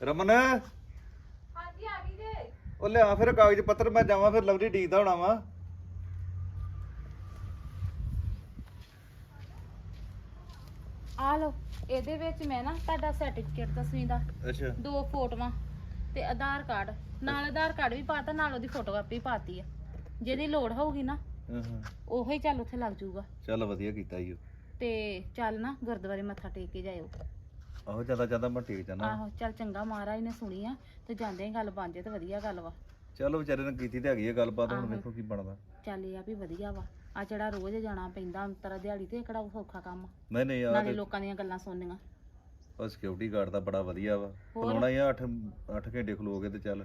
ਰਮਨ? ਹਾਂਜੀ ਆ ਗਈ ਜੇ। ਉਹ ਲਿਆ ਫਿਰ ਕਾਗਜ਼ ਪੱਤਰ ਮੈਂ ਜਾਵਾਂ ਫਿਰ ਲਵਲੀ ਡੀਕਦਾ ਹੋਣਾ ਵਾ। ਆ ਲਓ ਇਹਦੇ ਵਿੱਚ ਮੈਂ ਨਾ ਤੁਹਾਡਾ ਸਰਟੀਫਿਕੇਟ ਦਸਵੀਂ ਦਾ। ਅੱਛਾ। ਦੋ ਫੋਟੋਆਂ ਤੇ ਆਧਾਰ ਕਾਰਡ। ਨਾਲ ਆਧਾਰ ਕਾਰਡ ਵੀ ਪਾਤਾ ਨਾਲ ਉਹਦੀ ਫੋਟੋਕਾਪੀ ਪਾਤੀ ਆ। ਜਿਹਦੀ ਲੋੜ ਹੋਊਗੀ ਨਾ ਹਾਂ ਹਾਂ। ਉਹੋ ਹੀ ਚੱਲ ਉੱਥੇ ਲੱਗ ਜਾਊਗਾ। ਚੱਲ ਵਧੀਆ ਕੀਤਾ ਈ ਓ। ਤੇ ਚੱਲ ਨਾ ਗੁਰਦੁਆਰੇ ਮੱਥਾ ਟੇਕ ਕੇ ਜਾਇਓ। ਆਹੋ ਜ਼ਿਆਦਾ ਜ਼ਿਆਦਾ ਮੈਂ ਟੇਕ ਜਾਣਾ। ਆਹੋ ਚੱਲ ਚੰਗਾ ਮਹਾਰਾਜ ਨੇ ਸੁਣੀ ਆ ਤੇ ਜਾਂਦੇ ਹੀ ਗੱਲ ਬਣ ਜੇ ਤੇ ਵਧੀਆ ਗੱਲ ਵਾ। ਚਲੋ ਵਿਚਾਰੇ ਨੇ ਕੀਤੀ ਤੇ ਹੈਗੀ ਆ ਗੱਲਬਾਤ ਹੁਣ ਆਹੋ। ਵੇਖੋ ਕੀ ਬਣਦਾ। ਚੱਲ ਇਹ ਆ ਵੀ ਵਧੀਆ ਵਾ ਆ ਜਿਹੜਾ ਰੋਜ਼ ਜਾਣਾ ਪੈਂਦਾ ਅੰਤਰਾ ਦਿਹਾੜੀ ਤੇ ਇਹ ਕਿਹੜਾ ਸੌਖਾ ਕੰਮ ਆ। ਨਹੀਂ ਨਹੀਂ ਆ ਨਾਲੇ ਲੋਕਾਂ ਦੀਆਂ ਗੱਲਾਂ ਸੁਣਨੀਆਂ। ਉਹ ਸਿਕਿਉਰਿਟੀ ਗਾਰਡ ਦਾ ਬੜਾ ਵਧੀਆ ਵਾ ਹੋਰ? ਖਲੋਣਾ ਹੀ ਆ 8 8 ਘੰਟੇ ਖਲੋਗੇ ਤੇ ਚੱਲ।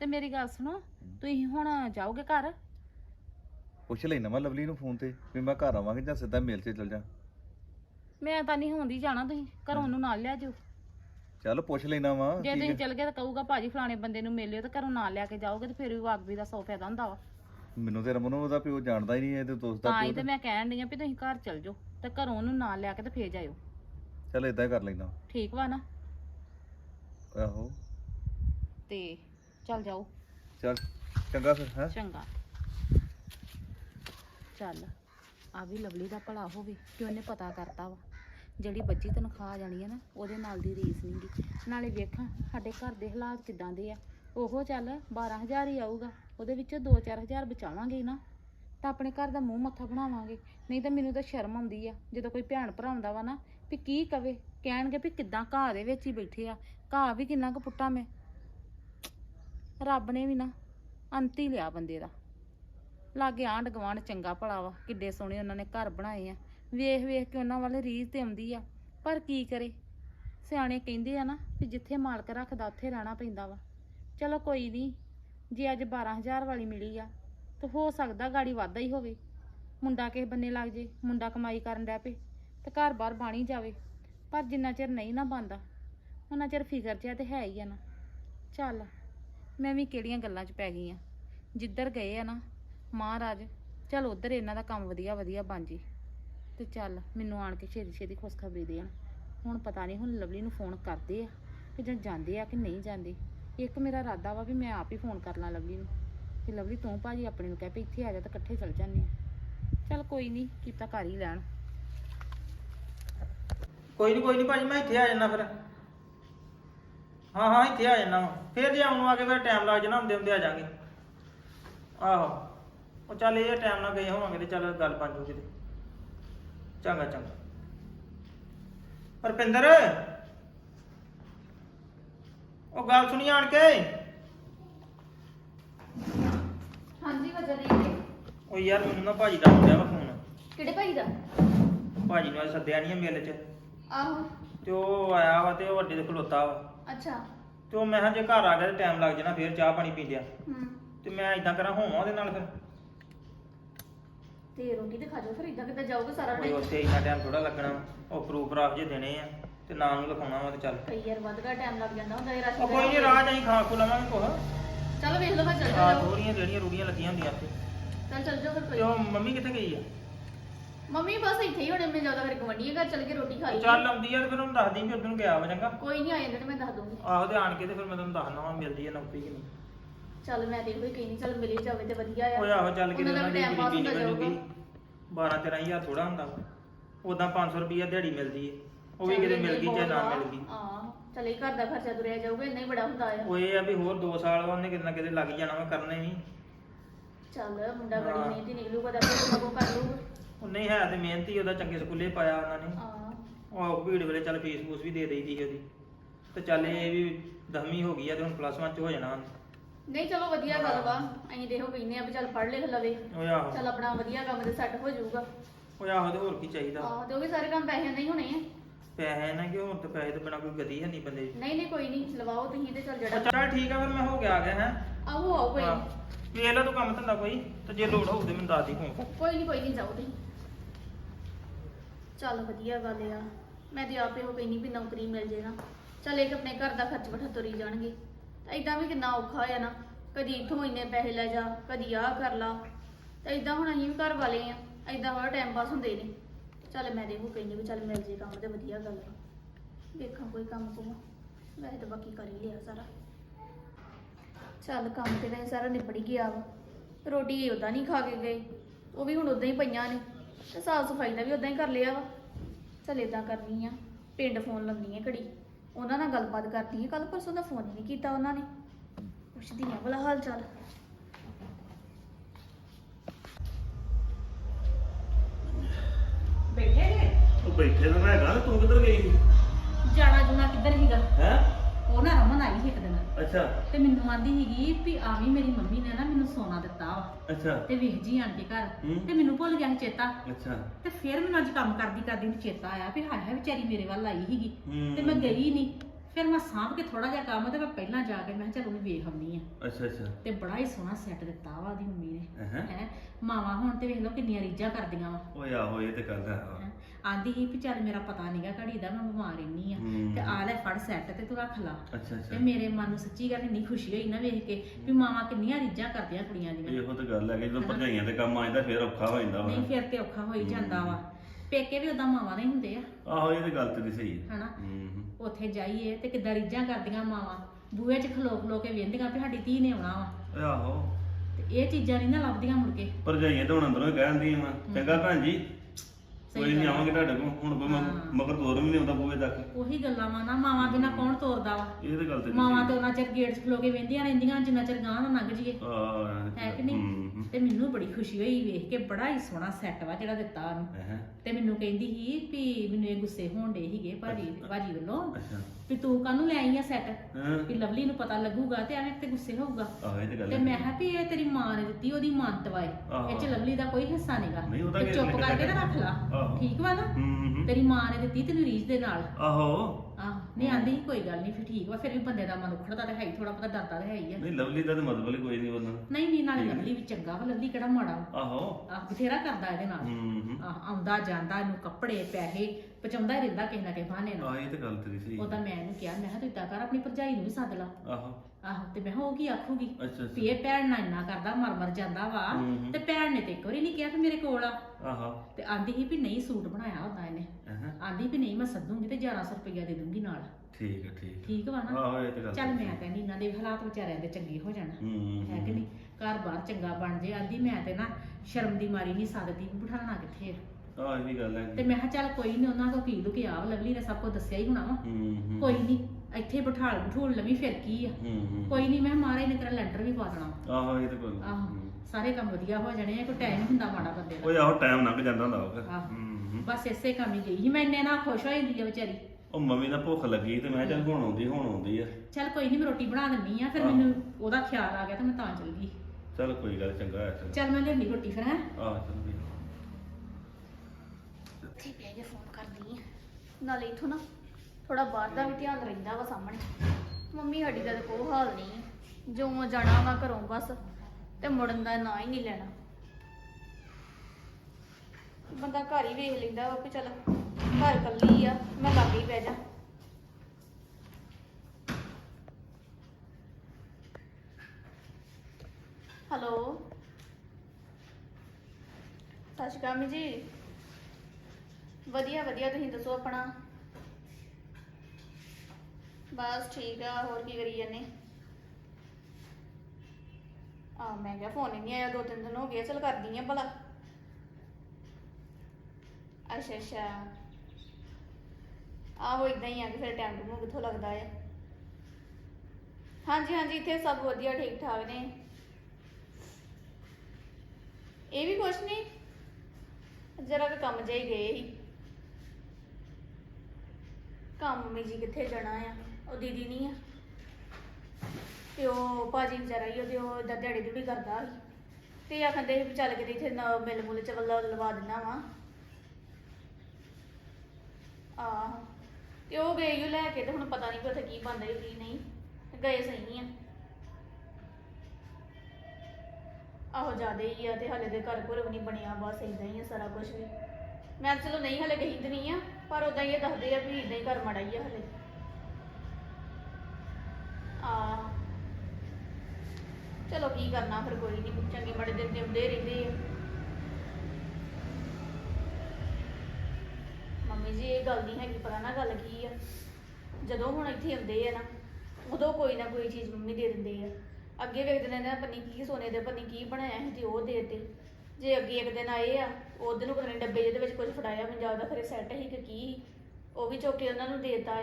ਤੇ ਮੇਰੀ ਗੱਲ ਸੁਣੋ ਤੁਸੀਂ ਹੁਣ ਜਾਓਗੇ ਘਰ? ਪੁੱਛ ਲੈਣਾ ਮੈਂ ਲਵਲੀ ਨੂੰ ਫੋਨ ਤੇ ਵੀ ਮੈਂ ਘਰ ਆਵਾਂਗੇ ਜਾਂ ਸਿੱਧਾ ਮੇਲ 'ਚ ਚੱਲ ਜਾ। ਮੈਂ ਤਾਂ ਨਹੀਂ ਹੁੰਦੀ ਜਾਣਾ ਤੁਸੀਂ ਘਰੋਂ ਉਹਨੂੰ ਨਾਲ ਲਿਆ ਜਾਓ। ਚੱਲ ਪੁੱਛ ਲੈਣਾ ਵਾ ਜੇ ਤੁਸੀਂ ਚੱਲ ਗਏ ਤਾਂ ਕਹੂਗਾ ਭਾਜੀ ਫਲਾਣੇ ਬੰਦੇ ਨੂੰ ਮਿਲਿਓ ਤੇ ਘਰੋਂ ਨਾਲ ਲਿਆ ਕੇ ਜਾਓਗੇ ਤੇ ਫਿਰ ਵੀ ਵਾਗਬੀ ਦਾ ਸੌ ਫਾਇਦਾ ਹੁੰਦਾ ਵਾ। ਮੈਨੂੰ ਤੇ ਰਮਨ ਉਹਦਾ ਪਿਓ ਜਾਣਦਾ ਹੀ ਨਹੀਂ ਇਹ ਤੇ ਦੋਸਤ ਦਾ ਤਾਂ ਹੀ ਤੇ ਮੈਂ ਕਹਿਣ ਡਈ ਆ ਵੀ ਤੁਸੀਂ ਘਰ ਚੱਲ ਜਾਓ ਤੇ ਘਰੋਂ ਉਹਨੂੰ ਨਾਲ ਲਿਆ ਕੇ ਤੇ ਫੇਰ ਜਾਇਓ। ਚੱਲ ਇਦਾਂ ਹੀ ਕਰ ਲੈਣਾ। ਠੀਕ ਵਾ ਨਾ? ਆਹੋ। ਤੇ ਚੱਲ ਜਾਓ। ਚੱਲ ਚੰਗਾ ਫਿਰ ਹੈ? ਚੰਗਾ। ਚੱਲ ਆ ਵੀ ਲਵਲੀ ਦਾ ਭਲਾ ਹੋਵੇ ਕਿ ਉਹਨੇ ਪਤਾ ਕਰਤਾ ਵਾ। ਜਿਹੜੀ ਬੱਚੀ ਤਨਖਾਹ ਆ ਜਾਣੀ ਹੈ ਨਾ, ਉਹਦੇ ਨਾਲ ਦੀ ਰੀਸ ਨਹੀਂਗੀ ਨਾਲੇ ਵੇਖਾਂ, ਸਾਡੇ ਘਰ ਦੇ ਹਾਲਾਤ ਕਿਦਾਂ ਦੇ ਆ। ਉਹੋ ਚੱਲ 12000 ਹੀ ਆਊਗਾ, ਉਹਦੇ ਵਿੱਚੋਂ 2-4000 ਬਚਾਵਾਂਗੇ ਨਾ। ਤਾਂ ਆਪਣੇ ਘਰ ਦਾ ਮੂੰਹ ਮੱਥਾ ਬਣਾਵਾਂਗੇ। ਨਹੀਂ ਤਾਂ ਮੈਨੂੰ ਤਾਂ ਸ਼ਰਮ ਆਉਂਦੀ ਆ, ਜਦੋਂ ਕੋਈ ਭੈਣ ਭਰਾ ਆਉਂਦਾ ਵਾ ਨਾ, ਵੀ ਕੀ ਕਵੇ? ਕਹਿਣਗੇ ਵੀ ਕਿੱਦਾਂ ਘਾਹ ਦੇ ਵਿੱਚ ਹੀ ਬੈਠੇ ਆ। ਘਾਹ ਵੀ ਕਿੰਨਾ ਕੁ ਪੁੱਟਾ ਮੈਂ। ਰੱਬ ਨੇ ਵੀ ਨਾ ਅੰਤ ਹੀ ਲਿਆ ਬੰਦੇ ਦਾ। ਲਾਗੇ ਆਂਢ ਗੁਆਂਢ ਚੰਗਾ ਭਲਾ ਵਾ, ਕਿੱਡੇ ਸੋਹਣੇ ਉਹਨਾਂ ਨੇ ਘਰ ਬਣਾਏ ਆ। ਵੇਖ ਵੇਖ ਕੇ ਉਹਨਾਂ ਵੱਲ ਰੀਝ ਤੇ ਆਉਂਦੀ ਆ। ਪਰ ਕੀ ਕਰੇ? ਸਿਆਣੇ ਕਹਿੰਦੇ ਆ ਨਾ ਵੀ ਜਿੱਥੇ ਮਾਲਕ ਰੱਖਦਾ ਉੱਥੇ ਰਹਿਣਾ ਪੈਂਦਾ ਵਾ। ਚਲੋ ਕੋਈ ਨਹੀਂ ਜੇ ਅੱਜ 12000 ਵਾਲੀ ਮਿਲੀ ਆ, ਤਾਂ ਹੋ ਸਕਦਾ ਗਾੜੀ ਵਾਧਾ ਹੀ ਹੋਵੇ। ਮੁੰਡਾ ਕਿਸੇ ਬੰਨੇ ਲੱਗ ਜੇ, ਮੁੰਡਾ ਕਮਾਈ ਕਰਨ ਡੈ ਪਏ, ਤੇ ਘਰ-ਬਾਰ ਬਾਣੀ ਜਾਵੇ। ਪਰ ਜਿੰਨਾ ਚਿਰ ਨਹੀਂ ਨਾ ਬੰਦਾ ਉਹਨਾਂ ਚਿਰ ਫਿਕਰ ਜਿਆ ਤੇ ਹੈ ਹੀ ਆ ਨਾ। ਚੱਲ, ਮੈਂ ਵੀ ਕਿਹੜੀਆਂ ਗੱਲਾਂ 'ਚ ਪੈ ਗਈ ਆ। ਜਿੱਧਰ ਗਏ ਆ ਨਾ ਮਹਾਰਾਜ, ਚੱਲ ਉਧਰ ਇਹਨਾਂ ਦਾ ਕੰਮ ਵਧੀਆ ਵਧੀਆ ਬਣ ਜੇ। ਤੇ ਚੱਲ ਮੈਨੂੰ ਆਣ ਕੇ ਛੇਤੀ ਛੇਤੀ ਖੁਸ਼ਖਬਰੀ ਦੇਣ ਹੁਣ ਪਤਾ ਨਹੀਂ ਹੁਣ ਲਵਲੀ ਨੂੰ ਫੋਨ ਕਰਦੇ ਆ ਕਿ ਜਾਂ ਜਾਂਦੇ ਆ ਕਿ ਨਹੀਂ ਜਾਂਦੇ। ਇੱਕ ਮੇਰਾ ਇਰਾਦਾ ਵਾ ਵੀ ਮੈਂ ਆਪ ਹੀ ਫੋਨ ਕਰ ਲਾਂ ਲਵਲੀ ਨੂੰ। ਕਿ ਲਵਲੀ ਤੂੰ ਭਾਜੀ ਆਪਣੇ ਨੂੰ ਕਹਿ ਪਈ ਇੱਥੇ ਆ ਜਾ ਤਾਂ ਇਕੱਠੇ ਚੱਲ ਜਾਂਦੇ ਆ। ਚੱਲ ਕੋਈ ਨਹੀਂ, ਕੀਤਾ ਕਰ ਹੀ ਲੈਣ। ਕੋਈ ਨਹੀਂ ਕੋਈ ਨਹੀਂ ਭਾਜੀ, ਮੈਂ ਇੱਥੇ ਆ ਜਾਣਾ ਫਿਰ। ਹਾਂ ਹਾਂ, ਇੱਥੇ ਆ ਜਾਣਾ ਫਿਰ ਜੇ ਆਉਣ ਆ ਕੇ ਫਿਰ ਟਾਈਮ ਲੱਗ ਜਾਣਾ ਹੁੰਦੇ ਹੁੰਦੇ ਆ ਜਾਾਂਗੇ। ਆਹੋ। ਉਹ ਚੱਲ ਇਹ ਟਾਈਮ ਨਾਲ ਗਏ ਹੋਵਾਂਗੇ ਤੇ ਚੱਲ ਗੱਲ ਬਣ ਜੂਗੀ ਤੇ ਚੰਗਾ ਚੰਗਾ। ਪਰਪਿੰਦਰ ਉਹ ਗੱਲ ਸੁਣੀ ਆਣ ਕੇ? ਹਾਂਜੀ ਵਜਾ ਦੇ ਉਹ ਯਾਰ ਮੈਨੂੰ ਨਾ ਭਾਜੀ ਦਾ ਆਉਂਦਾ ਵਾ ਫੋਨ। ਕਿਹੜੇ ਭਾਈ ਦਾ? ਭਾਜੀ ਨੂੰ ਅੱਜ ਸੱਦਿਆ ਨਹੀਂ ਮੇਲੇ 'ਚ। ਆਹੋ। ਤੇ ਉਹ ਆਇਆ ਵਾ ਤੇ ਉਹ ਵੱਡੇ ਦੇ ਖਲੋਤਾ ਵਾ। ਅੱਛਾ। ਤੇ ਉਹ ਮੈਂ ਕਿਹਾ ਜੇ ਘਰ ਆ ਗਿਆ ਤੇ ਟਾਈਮ ਲੱਗ ਜਾਣਾ ਫਿਰ ਚਾਹ ਪਾਣੀ ਪੀਂਦਿਆ ਹੂੰ। ਤੇ ਮੈਂ ਇਦਾਂ ਕਰਾਂ ਹੋਵਾਂ ਉਹਦੇ ਨਾਲ ਫਿਰ? ਤੇ ਰੋਟੀ ਤੇ ਖਾ ਜਾਓ ਫਿਰ ਇਦਾਂ ਕਿੱਦਾਂ ਜਾਓਗੇ ਸਾਰਾ ਕੋਈ ਟਾਈਮ ਉੱਥੇ ਇੰਨਾ ਟਾਈਮ ਥੋੜਾ ਲੱਗਣਾ ਉਹ ਪ੍ਰੂਫ ਰਾਫ ਜੇ ਦੇਣੇ ਆ ਤੇ ਨਾਂ ਨੂੰ ਲਿਖਾਉਣਾ ਵਾ ਤੇ ਚੱਲ। ਕਈ ਯਾਰ ਵੱਧ ਘੱਟ ਟਾਈਮ ਲੱਗ ਜਾਂਦਾ ਹੁੰਦਾ ਇਹ ਰਾਤੀ ਉਹ ਕੋਈ ਨਹੀਂ ਰਾਹ ਜਾਈ ਖਾ ਖੂ ਲਵਾਂਗੇ ਕੁਛ। ਚਲੋ ਵੇਖ ਲਓ ਮੈਂ ਚੱਲ ਆ ਜਾਓ ਥੋੜੀਆਂ ਜਿਹੜੀਆਂ ਰੂੜੀਆਂ ਲੱਗੀਆਂ ਹੁੰਦੀਆਂ ਉੱਥੇ। ਚੱਲ ਚੱਲ ਜਾਓ ਫਿਰ ਤੇ ਕੋਈ ਉਹ ਮੰਮੀ ਕਿੱਥੇ ਗਈ ਆ? ਮੰਮੀ ਬਸ ਇੱਥੇ ਹੀ ਹੋਣੇ ਮੈਂ ਜ਼ਿਆਦਾ ਫਿਰ ਗਵੰਡੀਆਂ ਘਰ ਚੱਲ ਕੇ ਰੋਟੀ ਖਾ ਲਈ। ਚੱਲ ਆਉਂਦੀ ਆ ਤੇ ਫਿਰ ਉਹਨੂੰ ਦੱਸਦੀ ਵੀ ਉਦੋਂ ਗਿਆ ਵਾ ਚੰਗਾ। ਕੋਈ ਨਹੀਂ ਆ ਜਾਂਦੇ ਤੇ ਮੈਂ ਦੱਸ ਦੂੰਗੀ ਆਹੋ ਤੇ ਆਣ ਕੇ ਤੇ ਫਿਰ ਮੈਂ ਤੁਹਾਨੂੰ ਦੱਸਣਾ ਵਾ ਮਿਲਦੀ ਆ ਨੌਕਰੀ ਕਿ ਨਹੀਂ ਚੱਲ ਮੈਂ ਦੇਖ ਲਈ ਕਈ ਨਹੀਂ ਚੱਲ ਮਿਲੀ ਜਾਵੇ ਤੇ ਵਧੀਆ ਆ। ਉਹ ਆਹੋ ਚੱਲ ਕੇ ਉਹਨਾਂ ਦਾ pass ਗਰੀਬੀ ਹੁੰਦਾ ਜਾਊਗਾ। 12 13000 ਥੋੜਾ ਹੁੰਦਾ ਉਦਾਂ 500 ਰੁਪਈਆ ਦਿਹਾੜੀ ਮਿਲਦੀ ਏ ਉਹ ਵੀ ਕਿਤੇ ਮਿਲ ਹੀ ਗਈ ਚਾਹੇ ਨਾ ਮਿਲ ਗਈ। ਹਾਂ ਚੱਲ ਇਹ ਘਰ ਦਾ ਖਰਚਾ ਤੁਰਿਆ ਜਾਊਗਾ ਇੰਨਾ ਹੀ ਬੜਾ ਹੁੰਦਾ ਆ। ਉਹ ਇਹ ਆ ਵੀ ਹੋਰ 2 ਸਾਲ ਉਹਨੇ ਕਿਤੇ ਨਾ ਕਿਤੇ ਲੱਗ ਜਾਣਾ ਵਾ ਕਰਨੇ ਵੀ ਚੱਲ ਮੁੰਡਾ ਹਾਂ। ਬੜੀ ਮਿਹਨਤੀ ਨਿਕਲੂਗਾ ਤਾਂ ਫਿਰ ਕੋ ਕਰ ਲੂਗਾ ਉਹ ਨਹੀਂ ਹੈ ਤੇ ਮਿਹਨਤੀ ਉਹਦਾ ਚੰਗੇ ਸਕੂਲੇ ਪਾਇਆ ਉਹਨਾਂ ਨੇ। ਹਾਂ। ਉਹ ਭੀੜ ਵੇਲੇ ਚੱਲ ਫੀਸ ਫੂਸ ਵੀ ਦੇ ਦੇਈਦੀ ਸੀ ਉਹਦੀ। ਤੇ ਚੱਲ ਇਹ ਵੀ ਦਸਵੀਂ ਹੋ ਗਈ ਆ ਤੇ ਹੁਣ ਪਲੱਸ 1 ਚ ਹੋ ਜਾਣਾ ਉਹਨੇ। ਨਹੀਂ ਚਲੋ ਵਧੀਆ ਗੱਲ ਵਾ। ਅਸੀਂ ਦੇਖੋ ਕਹਿੰਦੇ ਆ ਵੀ ਚੱਲ ਪੜ੍ਹ ਲਿਖ ਲਵੇ। ਉਹ ਆਹੋ। ਚੱਲ ਆਪਣਾ ਵਧੀਆ ਕੰਮ ਤੇ ਸੈੱਟ ਹੋ ਜਾਊਗਾ। ਉਹ ਆਹੋ ਤੇ ਹੋਰ ਕੀ ਚਾਹੀਦਾ? ਆਹ ਤੇ ਉਹ ਵੀ ਸਾਰੇ ਕੰਮ ਪੈਸਿਆਂ ਦੇ ਹੀ ਹੋਣੇ ਆ। ਪੈਸੇ ਨਾ ਕਿ ਹੋਰ ਤੇ ਪੈਸੇ ਤੋਂ ਬਿਨਾ ਕੋਈ ਗਤੀ ਹੈ ਨਹੀਂ ਬੰਦੇ ਦੀ। ਨਹੀਂ ਨਹੀਂ ਕੋਈ ਨਹੀਂ ਲਵਾਓ ਤੁਸੀਂ ਤੇ ਚੱਲ ਉਹ ਜਿਹੜਾ ਚੱਲ ਠੀਕ ਆ ਫਿਰ ਮੈਂ ਹੋ ਕੇ ਆ ਗਿਆ ਹੈ। ਆਹੋ ਆਓ ਕੋਈ ਨੀ। ਵੇਖ ਲੈ ਤੂੰ ਕੰਮ ਧੰਦਾ ਕੋਈ ਤੇ ਜੇ ਲੋੜ ਹੋਊ ਤੇ ਮੈਨੂੰ ਦੱਸ ਦੀ ਫੋਨ ਕਰ ਕੋਈ ਨਹੀਂ ਕੋਈ ਨਹੀਂ ਜਾਓ ਤੁਸੀਂ। ਚੱਲ ਵਧੀਆ ਗੱਲ ਆ। ਮੈਂ ਤੇ ਆਪੇ ਉਹ ਕਹਿੰਦੀ ਵੀ ਨੌਕਰੀ ਮਿਲ ਜੇ ਨਾ। ਚੱਲ ਇੱਕ ਆਪਣੇ ਘਰ ਦਾ ਖਰਚ ਬਠਾ ਤੁਰੀ ਜਾਣਗੇ। ਤਾਂ ਵੀ ਕਿੰਨਾ ਔਖਾ ਹੋਇਆ ਨਾ, ਕਦੀ ਇੱਥੋਂ ਇੰਨੇ ਪੈਸੇ ਲੈ ਜਾ, ਕਦੀ ਆਹ ਕਰ ਲਾ। ਤਾਂ ਇਦਾਂ ਹੁਣ ਅਸੀਂ ਵੀ ਘਰ ਵਾਲੇ ਆ ਇਦਾਂ ਹੋਰ ਟਾਈਮ ਪਾਸ ਹੁੰਦੇ ਨੇ। ਚੱਲ ਮੈਂ ਦੇਖੋ ਕਹਿੰਦੀ ਵੀ ਚੱਲ ਮਿਲ ਜੇ ਕੰਮ ਤੇ ਵਧੀਆ ਗੱਲ ਆ। ਦੇਖਾਂ ਕੋਈ ਕੰਮ ਕੁਮ। ਵੈਸੇ ਤਾਂ ਬਾਕੀ ਕਰ ਹੀ ਲਿਆ ਸਾਰਾ। ਚੱਲ ਕੰਮ ਤੇ ਵੈਸੇ ਸਾਰਾ ਨਿਬੜ ਹੀ ਗਿਆ ਵਾ। ਰੋਟੀ ਉਦਾਂ ਨਹੀਂ ਖਾ ਕੇ ਗਏ। ਉਹ ਵੀ ਹੁਣ ਉਦਾਂ ਹੀ ਪਈਆਂ ਨੇ। ਤੇ ਸਾਫ਼ ਸਫ਼ਾਈ ਦਾ ਵੀ ਉਦਾਂ ਹੀ ਕਰ ਲਿਆ ਵਾ। ਚੱਲ ਇਦਾਂ ਕਰਨੀ ਆ। ਪਿੰਡ ਫੋਨ ਲਾਉਂਦੀ ਆ ਘੜੀ। ਉਹਨਾਂ ਨਾਲ ਗੱਲਬਾਤ ਕਰਦੀ ਆ ਕੱਲ ਪਰਸੋਂ ਦਾ ਫੋਨ ਹੀ ਨਹੀਂ ਕੀਤਾ ਉਹਨਾਂ ਨੇ। ਪੁੱਛਦੀ ਆ ਭਲਾ ਹਾਲ ਚਾਲ। ਬੈਠੇ ਨੇ? ਉਹ ਬੈਠੇ ਤਾਂ ਮੈਂ ਹੈਗਾ ਤੇ ਤੂੰ ਕਿੱਧਰ ਗਈ? ਜਾਣਾ ਜੁਣਾ ਕਿੱਧਰ ਹੀਗਾ ਹੈ? ਉਹ ਨਾ ਰਮਨ ਆਈ ਸੀ ਇੱਕ ਦਿਨ। ਅੱਛਾ। ਤੇ ਮੈਨੂੰ ਆਂਦੀ ਸੀਗੀ ਵੀ ਆਵੀਂ ਮੇਰੀ ਮੰਮੀ ਨੇ ਨਾ ਮੈਨੂੰ ਸੋਨਾ ਦਿੱਤਾ ਵਾ। ਅੱਛਾ। ਤੇ ਵੇਖ ਜੀ ਆਣ ਕੇ ਘਰ। ਹੂੰ। ਤੇ ਮੈਨੂੰ ਭੁੱਲ ਗਿਆ ਸੀ ਚੇਤਾ। ਅੱਛਾ। ਤੇ ਫਿਰ ਮੈਨੂੰ ਅੱਜ ਕੰਮ ਕਰਦੀ ਕਰਦੀ ਨੂੰ ਚੇਤਾ ਆਇਆ ਵੀ ਹਾਏ ਹਾਏ ਵਿਚਾਰੀ ਮੇਰੇ ਵੱਲ ਆਈ ਸੀਗੀ। ਹੂੰ। ਤੇ ਮੈਂ ਗਈ ਨਹੀਂ ਫਿਰ ਮੈਂ ਸਾਂਭ ਕੇ ਥੋੜਾ ਜਿਹਾ ਕੰਮ ਤੇ ਮੈਂ ਪਹਿਲਾਂ ਜਾ ਕੇ ਮੈਂ ਕਿਹਾ ਚੱਲ ਉਹਨੂੰ ਵੇਖ ਆਉਂਦੀ ਆ ਅੱਛਾ ਅੱਛਾ। ਤੇ ਬੜਾ ਹੀ ਸੋਹਣਾ ਸੈੱਟ ਦਿੱਤਾ ਵਾ ਉਹਦੀ ਮੰਮੀ ਨੇ। ਅਹਾਂ। ਹੈ ਮਾਵਾ ਹੁਣ ਤੇ ਵੇਖ ਲਓ ਕਿੰਨੀਆਂ ਰੀਝਾਂ ਕਰਦੀਆਂ ਵਾ। ਓਏ ਆਹੋ ਇਹ ਤੇ। ਹੈਂ। ਆਂਦੀ ਸੀ ਵੀ ਚੱਲ ਮੇਰਾ ਪਤਾ ਨਹੀਂਗਾ ਘੜੀ ਦਾ ਮੈਂ ਬਿਮਾਰ ਰਹਿਨੀ ਆ। ਤੇ ਆ ਲੈ ਫੜ ਸੈੱਟ ਤੇ ਤੂੰ ਰੱਖ ਲਾ। ਅੱਛਾ ਤੇ ਅੱਛਾ ਮੇਰੇ ਮਨ ਨੂੰ ਸੱਚੀ ਗੱਲ ਇੰਨੀ ਖੁਸ਼ੀ ਹੋਈ ਨਾ ਵੇਖ ਕੇ ਵੀ ਮਾਵਾ ਕਿੰਨੀਆਂ ਰੀਝਾਂ ਕਰਦੀਆਂ ਕੁੜੀਆਂ ਦੀਆਂ। ਇਹੋ ਤੇ ਗੱਲ ਹੈ ਕਿ ਜਦੋਂ ਭਰਜਾਈਆਂ ਦੇ ਕੰਮ ਆ ਜਾਂਦਾ ਫੇਰ ਔਖਾ ਹੋ ਜਾਂਦਾ ਵਾ। ਨਹੀਂ ਫਿਰ ਤੇ ਔਖਾ ਹੋਈ ਜਾਂਦਾ ਵਾ। ਪੇਕੇ ਵੀ ਉਦਾਂ ਮਾਵਾਂ ਦੇ ਹੁੰਦੇ ਆ। ਆਹੋ ਇਹ ਤੇ ਗੱਲ ਤੇਰੀ ਸਹੀ ਹੈ ਹਨਾ? ਹੂੰ। ਉੱਥੇ ਜਾਈਏ ਤੇ ਕਿੱਦਾਂ ਰੀਝਾਂ ਕਰਦੀਆਂ ਮਾਵਾਂ। ਬੂਹੇ 'ਚ ਖਲੋ ਖਲੋ ਕੇ ਵੇਂਦੀਆਂ ਵੀ ਸਾਡੀ ਧੀ ਨੇ ਆਉਣਾ ਵਾ। ਆਹੋ। ਤੇ ਇਹ ਚੀਜ਼ਾਂ ਨਹੀਂ ਨਾ ਲੱਭਦੀਆਂ ਮੁੜ ਕੇ। ਭਰਜਾਈਆਂ ਤਾਂ ਹੁਣ ਅੰਦਰੋਂ ਹੀ ਕਹਿੰਦੀਆਂ ਵਾ। ਚੰਗਾ ਭੈਣ ਜੀ ਕੋਈ ਨਹੀਂ। ਆਵਾਂਗੇ ਤੁਹਾਡੇ ਕੋਲ। ਹੁਣ ਕੋਈ ਮ-। ਮਗਰ ਤੋਰ ਵੀ ਨਹੀਂ ਆਉਂਦਾ ਬੂਹੇ ਤੱਕ। ਉਹੀ ਗੱਲਾਂ ਵਾ ਨਾ ਮਾਵਾਂ ਬਿਨਾ ਕੌਣ ਤੋਰਦਾ ਵਾ। ਇਹ ਤੇ ਗੱਲ ਤੇਰੀ ਮਾਵਾਂ ਤੇ ਉਹਨਾਂ ਚਿਰ ਗੇਟ 'ਚ ਖਲੋ ਕੇ ਵੇਂਦੀਆਂ ਰਹਿੰਦੀਆਂ ਜਿੰਨਾ ਚਿਰ ਗਾਂ ਨਾ ਲੰਘ ਜੀਏ ਹੈ ਕਿ ਨਹੀਂ। ਤੇ ਮੈਨੂੰ ਬੜੀ ਖੁਸ਼ੀ ਹੋਈ ਵੇਖ ਕੇ ਬੜਾ ਹੀ ਸੋਹਣਾ ਸੈੱਟ ਵਾ ਜਿਹੜਾ ਦਿੱਤਾ ਉਹਨੂੰ। ਤੇ ਮੈਨੂੰ ਕਹਿੰਦੀ ਸੀ ਵੀ ਮੈਨੂੰ ਇਹ ਗੁੱਸੇ ਹੋਣ ਡੇ ਸੀਗੇ ਭਾਜੀ ਭਾਜੀ ਵੱਲੋਂ। ਅੱਛਾ। ਵੀ ਤੂੰ ਕਾਹਨੂੰ ਲੈ ਆਈ ਆ ਸੈੱਟ ਵੀ ਲਵਲੀ ਨੂੰ ਪਤਾ ਲੱਗੂਗਾ ਤੇ ਐਵੇਂ ਤੇ ਗੁੱਸੇ ਹੋਊਗਾ। ਤੇ ਤੇ। ਮੈਂ ਕਿਹਾ ਵੀ ਇਹ ਤੇਰੀ ਮਾਂ ਨੇ ਦਿੱਤੀ ਉਹਦੀ ਮੰਨਤ ਵਾ ਇਹ। ਚ ਲਵਲੀ ਦਾ ਕੋਈ ਹਿੱਸਾ ਨਹੀਂ, ਨਹੀਂਗਾ ਤੇ ਚੁੱਪ ਕਰਕੇ ਤੇ ਰੱਖ ਲਾ। ਠੀਕ ਵਾ ਨਾ? ਤੇਰੀ ਮਾਂ ਨੇ ਦਿੱਤੀ ਤੈਨੂੰ ਰੀਝ ਦੇ ਨਾਲ। ਆਹ। ਨਹੀਂ ਆਂਦੀ ਸੀ ਕੋਈ ਗੱਲ ਨਹੀਂ ਫਿਰ ਠੀਕ ਵਾ ਫਿਰ ਵੀ ਬੰਦੇ ਦਾ ਮਨ ਉਖੜਦਾ ਤੇ ਹੈ ਹੀ ਥੋੜਾ ਬਹੁਤਾ ਡਰਦਾ ਤੇ ਹੈ ਹੀ ਆ। ਨਹੀਂ ਲਵਲੀ ਦਾ ਤੇ ਮਤਲਬ ਹੀ ਕੋਈ ਨਹੀਂ ਬੰਦਾ ਨਹੀਂ ਨਹੀਂ ਨਾਲੇ ਲਵਲੀ ਵੀ ਚੰਗਾ ਵਾ ਲਵਲੀ ਕਿਹੜਾ ਮਾੜਾ ਵਾ। ਆਹੋ। ਆਹ ਬਥੇਰਾ ਕਰਦਾ ਇਹਦੇ ਨਾਲ। ਹੂੰ ਹੂੰ। ਆਹ ਆਉਂਦਾ ਜਾਂਦਾ ਇਹਨੂੰ ਕੱਪੜੇ ਪੈਸੇ ਪਹੁੰਚਾਉਂਦਾ ਹੀ ਰਹਿੰਦਾ ਕਿਸੇ ਨਾ ਕਿਸੇ ਬਹਾਨੇ ਨਾਲ। ਆਹ ਇਹ ਤੇ ਗੱਲ ਤੇਰੀ ਸਹੀ ਉਹਦਾ ਮੈਂ ਇਹਨੂੰ ਕਿਹਾ ਮੈਂ ਕਿਹਾ ਤੂੰ ਇਦਾਂ ਕਰ ਆਪਣੀ ਭਰਜਾਈ ਨੂੰ ਵੀ ਸੱਦ ਲਾ। ਆਹੋ। ਆਹੋ ਤੇ ਮੈਂ ਕਿਹਾ ਉਹ ਕੀ ਆਖੂਗੀ? ਅੱਛਾ ਵੀ ਇਹ ਭੈਣ ਨਾਲ ਇੰਨਾ ਕਰਦਾ ਮਰ ਮਰ ਜਾਂਦਾ ਵਾ। ਹੂੰ ਹੂੰ। ਤੇ ਭੈਣ ਨੇ ਤੇ ਇੱਕ ਵਾਰੀ ਨਹੀਂ ਕਿਹਾ ਕਿ ਮੇਰੇ ਕੋਲ ਆ। ਆਹੋ। ਤੇ ਆਂਦੀ ਸੀ ਵੀ ਨਹੀਂ ਸੂਟ ਬਣਾਇਆ ਹੁੰਦਾ ਇਹਨੇ। ਅਹਾਂ। ਆਂਦੀ ਵੀ ਨਹੀਂ ਮੈਂ ਸੱਦੂਗੀ ਤੇ 1100 ਰੁਪਇਆ ਦੇ ਦੂੰਗੀ ਨਾਲ। ਠੀਕ ਹੈ ਠੀਕ ਠੀਕ ਵਾ ਨਾ? ਆਹੋ ਇਹ ਤੇ ਗੱਲ ਚੱਲ ਮੈਂ ਕਹਿੰਦੀ ਇਹਨਾਂ ਦੇ ਹਾਲਾਤ ਵਿਚਾਰਿਆਂ ਦੇ ਚੰਗੇ ਹੋ ਜਾਣ। ਹੂੰ ਹੈ ਕਿ ਨਹੀਂ? ਘਰ ਬਾਹਰ ਚੰਗਾ ਬਣ ਜੇ ਆਂਦੀ ਮੈਂ ਤੇ ਨਾ ਸ਼ਰਮ ਦੀ ਮਾਰੀ ਨਹੀਂ ਸਕਦੀ ਬਿਠਾਣਾ ਕਿੱਥੇ ਆ। ਆਹ ਇਹ ਵੀ ਗੱਲ ਹੈ ਤੇ ਮੈਂ ਕਿਹਾ ਚੱਲ ਕੋਈ ਨਹੀਂ ਉਹਨਾਂ ਕੋ ਕੀ ਲੁਕਿਆ ਵਾ ਲਵਲੀ ਨੇ ਸਭ ਕੁਝ ਦੱਸਿਆ ਹੀ ਹੋਣਾ ਵਾ। ਹੂੰ ਹੂੰ। ਕੋਈ ਨਹੀਂ ਇੱਥੇ ਬਿਠਾਲ ਬਿਠੂਲ ਲਵੀ ਫਿਰ ਕੀ ਆ? ਹੂੰ ਹੂੰ। ਕੋਈ ਨਹੀਂ ਮੈਂ ਮਹਾਰਾਜ ਨੇ ਤੇਰਾ ਲੈਂਟਰ ਵੀ ਪਾ ਦੇਣਾ। ਆਹੋ ਇਹ ਤੇ ਗੱਲ ਆਹੋ। ਸਾਰੇ ਕੰਮ ਵਧੀਆ ਹੋ ਜਾਣੇ ਆ ਕੋਈ ਟਾਈਮ ਹੁੰਦਾ ਮਾੜਾ ਬੰਦੇ ਦਾ। ਓਏ ਆਹੋ ਟਾਈਮ ਲੰਘ ਜਾਂਦਾ ਹੁੰਦਾ ਉਹ। ਆਹੋ। ਹੂੰ ਹੂੰ। ਬਸ ਇਸੇ ਕੰਮ ਹੀ ਗਈ ਸੀ। ਮੈਂ ਇੰਨੇ ਨਾਲ ਖੁਸ਼ ਹੋ ਜਾਂਦੀ ਆ ਵਿਚਾਰੀ। ਉਹ ਮੰਮੀ ਦਾ ਭੁੱਖ ਲੱਗੀ ਤੇ ਮੈਂ ਕਿਹਾ ਚੱਲ ਹੁਣ ਆਉਂਦੀ ਹੁਣ ਆਉਂਦੀ ਆ। ਚੱਲ ਕੋਈ ਨਹੀਂ ਮੈਂ ਰੋਟੀ ਬਣਾ ਦਿੰਨੀ ਆ ਫਿਰ ਆਹੋ। ਮੈਨੂੰ ਉਹਦਾ ਖਿਆਲ ਆ ਗਿਆ ਤਾਂ ਮੈਂ ਤਾਂ ਚੱਲ ਗਈ। ਚੱਲ ਕੋਈ ਗੱਲ ਚੰਗਾ ਹੈ ਚਲ। ਚੱਲ ਮੈਂ ਲਿਆਂਦੀ ਰੋਟੀ ਫਿਰ ਹੈ? ਆਹ ਚੱਲ ਵੀ ਇੱਥੇ ਬਹਿ ਕੇ ਫੋਨ ਕਰਦੀ ਆ। ਨਾਲੇ ਇਥੋਂ ਨਾ ਥੋੜਾ ਬਾਹਰ ਦਾ ਵੀ ਧਿਆਨ ਰਹਿੰਦਾ ਵਾ ਸਾਹਮਣੇ। ਮੰਮੀ ਸਾਡੀ ਦਾ ਤਾਂ ਕੋਈ ਹਾਲ ਨਹੀਂ। ਜੋ ਜਾਣਾ ਵਾ ਘਰੋਂ ਬਸ, ਤੇ ਮੁੜਨ ਦਾ ਨਾਂ ਹੀ ਨਹੀਂ ਲੈਣਾ। ਬੰਦਾ ਘਰ ਹੀ ਵੇਖ ਲੈਂਦਾ ਵਾ ਵੀ ਚੱਲ ਘਰ ਕੱਲੀ ਆ, ਮੈਂ ਲਾਗੇ ਹੀ ਬਹਿ ਜਾ। ਹੈਲੋ? ਸਤਿ ਸ਼੍ਰੀ ਅਕਾਲ ਜੀ। ਵਧੀਆ ਵਧੀਆ ਤੁਸੀਂ ਦੱਸੋ ਆਪਣਾ? ਬਸ ਠੀਕ ਆ, ਹੋਰ ਕੀ ਕਰੀ ਜਾਂਦੇ? ਆ ਮੈਂ ਕਿਹਾ ਫੋਨ ਹੀ ਨਹੀਂ ਆਇਆ, ਦੋ ਤਿੰਨ ਦਿਨ ਹੋ ਗਏ, ਚਲ ਕਰਦੀ ਆ ਭਲਾ। ਅੱਛਾ ਅੱਛਾ। ਆਹੋ ਇਦਾਂ ਹੀ ਆ ਕਿ ਫਿਰ ਟਾਈਮ ਟੂ ਕਿੱਥੋਂ ਲੱਗਦਾ ਹੈ ਹਾਂਜੀ ਹਾਂਜੀ, ਇੱਥੇ ਸਭ ਵਧੀਆ, ਠੀਕ ਠਾਕ ਨੇ। ਇਹ ਵੀ ਕੁਛ ਨਹੀਂ ਜਰਾ ਵੀ ਕੰਮ ਜਾਈ ਗਏ ਸੀ। ਕੰਮ ਮੰਮੀ ਜੀ ਕਿੱਥੇ ਜਾਣਾ ਆ, ਉਹ ਦੀਦੀ ਨਹੀਂ ਆ। ਤੇ ਉਹ ਭਾਜੀ ਵਿਚਾਰਾ ਹੀ ਉਹਦੇ ਉਹ ਏਦਾਂ ਦਿਹਾੜੀ ਦਿਹੜੀ ਕਰਦਾ ਸੀ। ਤੇ ਆਖੰਦੇ ਸੀ ਵੀ ਚੱਲ ਕੇ ਇੱਥੇ ਨਾ ਮਿਲ ਮੁਲ ਚ ਵੱਲਾ ਲਵਾ ਦਿੰਦਾ ਵਾ। ਆਹ, ਤੇ ਉਹ ਗਏ ਹੀ ਲੈ ਕੇ ਤੇ ਹੁਣ ਪਤਾ ਨਹੀਂ ਉੱਥੇ ਕੀ ਬਣਦਾ ਕੀ ਨਹੀਂ। ਤੇ ਗਏ ਸਹੀ ਆ। ਆਹੋ ਜ਼ਿਆਦੇ ਹੀ ਆ ਤੇ ਹਲੇ ਦੇ ਘਰ ਘਰ ਵੀ ਨਹੀਂ ਬਣਿਆ, ਬਸ ਇਦਾਂ ਹੀ ਆ ਸਾਰਾ ਕੁਝ ਵੀ। ਮੈਂ ਤਾਂ ਚਲੋ ਨਹੀਂ ਹਲੇ ਗਈ ਤੇ ਨਹੀਂ ਆ। ਪਰ ਉਦਾਂ ਹੀ ਇਹ ਦੱਸਦੇ ਆ ਵੀ ਇਦਾਂ ਹੀ ਘਰ ਮਾੜਾ ਹੀ ਆ ਹਲੇ। ਆ ਚਲੋ ਕੀ ਕਰਨਾ, ਫਿਰ ਕੋਈ ਨਹੀਂ ਚੰਗੇ ਮਾੜੇ ਦਿਨ ਤੇ ਆਉਂਦੇ ਰਹਿੰਦੇ ਆ। ਮੰਮੀ ਜੀ, ਇਹ ਗੱਲ ਨਹੀਂ ਹੈਗੀ, ਪਤਾ ਨਾ ਗੱਲ ਕੀ ਆ। ਜਦੋਂ ਹੁਣ ਇੱਥੇ ਆਉਂਦੇ ਆ ਨਾ, ਉਦੋਂ ਕੋਈ ਨਾ ਕੋਈ ਚੀਜ਼ ਮੰਮੀ ਦੇ ਦਿੰਦੇ ਆ। ਅੱਗੇ ਵੇਖਦੇ ਨੇ ਨਾ ਪਨੀ ਕੀ ਸੋਨੇ ਦੇ ਪਨੀ ਕੀ ਬਣਾਇਆ ਸੀ ਤੇ ਉਹ ਦੇ ਦਿੱਤੇ। ਜੇ ਅੱਗੇ ਇੱਕ ਦਿਨ ਆਏ ਆ ਉਹਦੇ ਨੂੰ ਪਤਾ ਨਹੀਂ ਡੱਬੇ ਜਿਹਦੇ ਵਿੱਚ ਕੁਝ ਫੜਾਇਆ ਮੈਨੂੰ ਜ਼ਿਆਦਾ ਖਰੇ ਸੈੱਟ ਸੀ ਕਿ ਕੀ ਉਹ ਵੀ ਚੁੱਕ ਕੇ ਉਹਨਾਂ ਨੂੰ ਦੇਤਾ ਆ।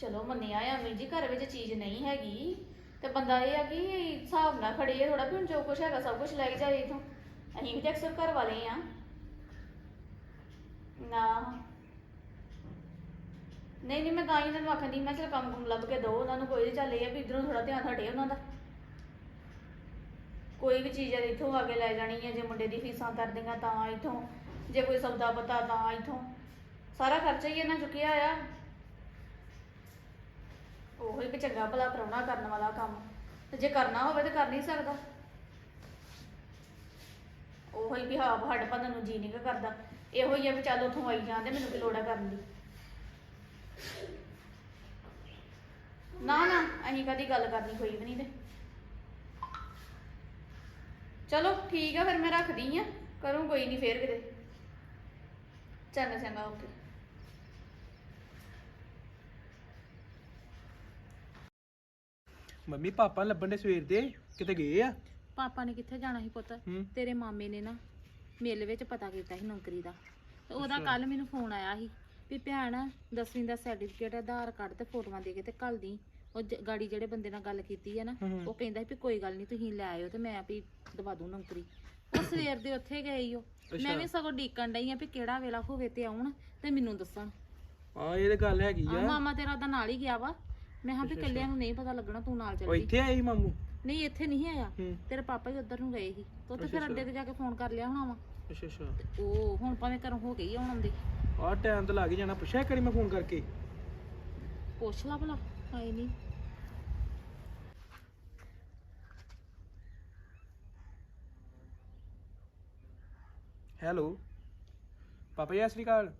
ਚਲੋ ਮੰਨਿਆ ਆ ਅਮੀ ਜੀ ਘਰ ਵਿੱਚ ਚੀਜ਼ ਨਹੀਂ ਹੈਗੀ। ਤੇ ਬੰਦਾ ਇਹ ਆ ਕਿ ਹਿਸਾਬ ਨਾਲ ਖੜੇ ਆ ਥੋੜਾ ਵੀ ਹੁਣ ਜੋ ਕੁਝ ਹੈਗਾ ਸਭ ਕੁਝ ਲੈ ਕੇ ਜਾਏ ਇਥੋਂ। ਅਸੀਂ ਵੀ ਤੇ ਅਕਸਰ ਘਰ ਵਾਲੇ ਆ। ਨਾ। ਨਹੀਂ ਨਹੀਂ ਮੈਂ ਤਾਂ ਹੀ ਇਹਨਾਂ ਨੂੰ ਆਖਣ ਦੀ ਮੈਂ ਚਲ ਕੰਮ ਕੁਮ ਲੱਭ ਕੇ ਦੋ ਉਹਨਾਂ ਨੂੰ ਕੋਈ ਨੀ, ਚੱਲ ਇਹ ਆ ਵੀ ਇਧਰੋਂ ਥੋੜਾ ਧਿਆਨ ਹਟੇ ਉਹਨਾਂ ਦਾ। ਕੋਈ ਵੀ ਚੀਜ਼ ਹੈ ਇੱਥੋਂ ਆ ਕੇ ਲੈ ਜਾਣੀ ਹੈ, ਜੇ ਮੁੰਡੇ ਦੀ ਫੀਸਾਂ ਕਰਦੀਆਂ ਤਾਂ ਇੱਥੋਂ, ਜੇ ਕੋਈ ਸੌਦਾ ਪਤਾ ਤਾਂ ਇੱਥੋਂ। ਸਾਰਾ ਖਰਚਾ ਹੀ ਇਹਨਾਂ ਚੁੱਕਿਆ ਆ। ਉਹ ਇੱਕ ਚੰਗਾ ਭਲਾ ਪ੍ਰਾਹੁਣਾ ਕਰਨ ਵਾਲਾ ਕੰਮ। ਤੇ ਜੇ ਕਰਨਾ ਹੋਵੇ ਤੇ ਕਰ ਨਹੀਂ ਸਕਦਾ। ਉਹ ਵੀ ਹਾਂ ਹੱਡ ਭੰਨਣ ਨੂੰ ਜੀ ਨਹੀਂ ਕਰਦਾ। ਇਹੋ ਹੀ ਆ ਵੀ ਚੱਲ ਉਥੋਂ ਆਈ ਜਾਂਦੇ ਮੈਨੂੰ ਕੀ ਲੋੜ ਕਰਨ ਦੀ। ਨਾ ਨਾ, ਅਸੀਂ ਕਦੀ ਗੱਲ ਕਰਨੀ ਕੋਈ ਵੀ ਨਹੀਂ ਤੇ। ਚਲੋ ਠੀਕ ਆ ਫਿਰ ਮੈਂ ਰੱਖਦੀ ਆ। ਕਰੂੰ ਕੋਈ ਨਹੀਂ ਫੇਰ ਕਿਤੇ। ਚੰਗਾ ਚੰਗਾ ਓਕੇ। ਮੰਮੀ ਪਾਪਾ ਲੱਭਣ ਦੇ ਸਵੇਰ ਦੇ ਕਿਤੇ ਗਏ ਆ? ਪਾਪਾ ਨੇ ਕਿੱਥੇ ਜਾਣਾ ਸੀ ਪੁੱਤ? ਹੂੰ। ਤੇਰੇ ਮਾਮੇ ਨੇ ਨਾ ਮੇਲੇ ਵਿੱਚ ਪਤਾ ਕੀਤਾ ਸੀ ਨੌਕਰੀ ਦਾ। ਤੇ ਉਹਦਾ ਕੱਲ ਮੈਨੂੰ ਫੋਨ ਆਇਆ ਸੀ ਵੀ ਭੈਣ ਦਸਵੀਂ ਦਾ ਸਰਟੀਫਿਕੇਟ ਆਧਾਰ ਕਾਰਡ ਤੇ ਫੋਟੋਆਂ ਦੇ ਕੇ ਤੇ ਕੱਲ ਦੀ ਉਹ ਜ- ਗਾੜੀ ਜਿਹੜੇ ਬੰਦੇ ਨਾਲ ਗੱਲ ਕੀਤੀ ਹੈ ਨਾ ਹੂੰ। ਉਹ ਕਹਿੰਦਾ ਸੀ ਵੀ ਕੋਈ ਗੱਲ ਨਹੀਂ ਤੁਸੀਂ ਲੈ ਆਇਓ ਤੇ ਮੈਂ ਵੀ ਦਵਾ ਦੂੰ ਨੌਕਰੀ। ਉਹ ਸਵੇਰ ਦੇ ਉੱਥੇ ਗਏ ਈ ਉਹ। ਮੈਂ। ਵੀ ਸਗੋਂ ਡੀਕਣ ਡਈ ਆ ਵੀ ਕਿਹੜਾ ਵੇਲਾ ਹੋਵੇ ਤੇ ਆਉਣ ਤੇ ਮੈਨੂੰ ਦੱਸਣ। ਆ ਇਹ ਤੇ ਗੱਲ ਹੈਗੀ ਆ। ਆ ਮਾਮਾ ਤੇਰਾ ਤਾਂ ਨਾਲ ਹੀ ਗਿਆ ਵਾ। ਮੈਂ ਹਾਂ ਵੀ ਅੱਛਾ, ਇਕੱਲਿਆਂ ਨੂੰ ਨਹੀਂ ਪਤਾ ਲੱਗਣਾ ਤੂੰ ਨਾਲ ਉਹ ਚੱਲ ਜੀ। ਇੱਥੇ ਆਏ ਸੀ ਮਾਮੂ? ਨਹੀਂ ਇੱਥੇ ਨਹੀਂ ਆਇਆ। ਹੂੰ। ਤੇਰੇ ਪਾਪਾ ਹੀ ਉੱਧਰ ਨੂੰ ਗਏ ਸੀ। ਤੇ ਉੱਥੇ ਫਿਰ। ਅੱਡੇ ਤੇ ਜਾ ਕੇ ਫੋਨ ਕਰ ਲਿਆ ਹੋਣਾ ਵਾ। ਅੱਛਾ ਅੱਛਾ। ਤੇ ਉਹ ਹੁਣ ਭਾਵੇਂ ਘਰੋਂ ਹੋ ਗਈ ਆਉਣ ਦੇ। ਆ ਟਾਈਮ ਤਾਂ ਲੱਗ ਹੀ ਜਾਣਾ। ਪੁੱਛਿਆ ਕਰੀ ਮੈਂ ਫੋਨ ਕਰਕੇ। ਪੁੱਛ ਲਾ ਭਲਾ ਆਈ ਨਹੀਂ ਹੈਲੋ। ਪਾਪਾ ਜੀ, ਸਤਿ ਸ਼੍ਰੀ ਅਕਾਲ।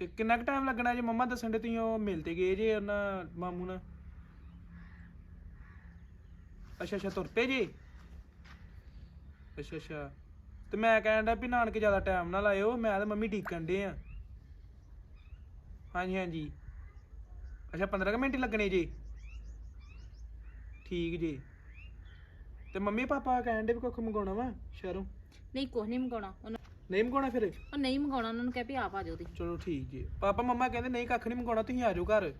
ਤੇ ਕਿੰਨਾ ਕੁ ਟਾਈਮ ਲੱਗਣਾ ਜੇ ਮੰਮਾ ਦੱਸਣ ਦੇ ਤੁਸੀਂ ਉਹ ਮਿਲ ਤੇ ਗਏ ਜੇ ਉਹਨਾਂ ਮਾਮੂ ਨਾਲ? ਅੱਛਾ ਅੱਛਾ, ਤੁਰ ਪਏ ਜੀ? ਅੱਛਾ ਅੱਛਾ। ਤੇ ਮੈਂ ਕਹਿਣ ਡਿਆ ਵੀ ਨਾਨਕੇ ਜ਼ਿਆਦਾ ਟਾਈਮ ਨਾ ਲਾਇਓ, ਮੈਂ ਤਾਂ ਮੰਮੀ ਡੀਕਣ ਦੇ ਆ। ਹਾਂਜੀ ਹਾਂਜੀ। ਅੱਛਾ 15 ਕੁ ਮਿੰਟ ਲੱਗਣੇ ਜੀ। ਠੀਕ ਜੀ। ਤੇ ਮੰਮੀ, ਪਾਪਾ ਕਹਿਣ ਦੇ ਵੀ ਕੁੱਖ ਮੰਗਾਉਣਾ ਵਾ ਸ਼ਹਿਰੋਂ? ਨਹੀਂ ਕੁਝ ਨਹੀਂ ਮੰਗਾਉਣਾ। ਉਹਨੂੰ ਨਹੀਂ ਮੰਗਾਉਣਾ ਫਿਰ? ਉਹ ਨਹੀਂ ਮੰਗਾਉਣਾ ਉਹਨਾਂ ਨੂੰ ਕਹਿ ਵੀ ਆਪ ਆ ਜਾਓ ਤੁਸੀਂ। ਚਲੋ ਠੀਕ ਜੀ ਪਾਪਾ ਮੰਮਾ ਕਹਿੰਦੇ ਨਹੀਂ ਕੱਖ ਨਹੀਂ ਮੰਗਾਉਣਾ ਤੁਸੀਂ ਆ ਜਾਓ ਘਰ।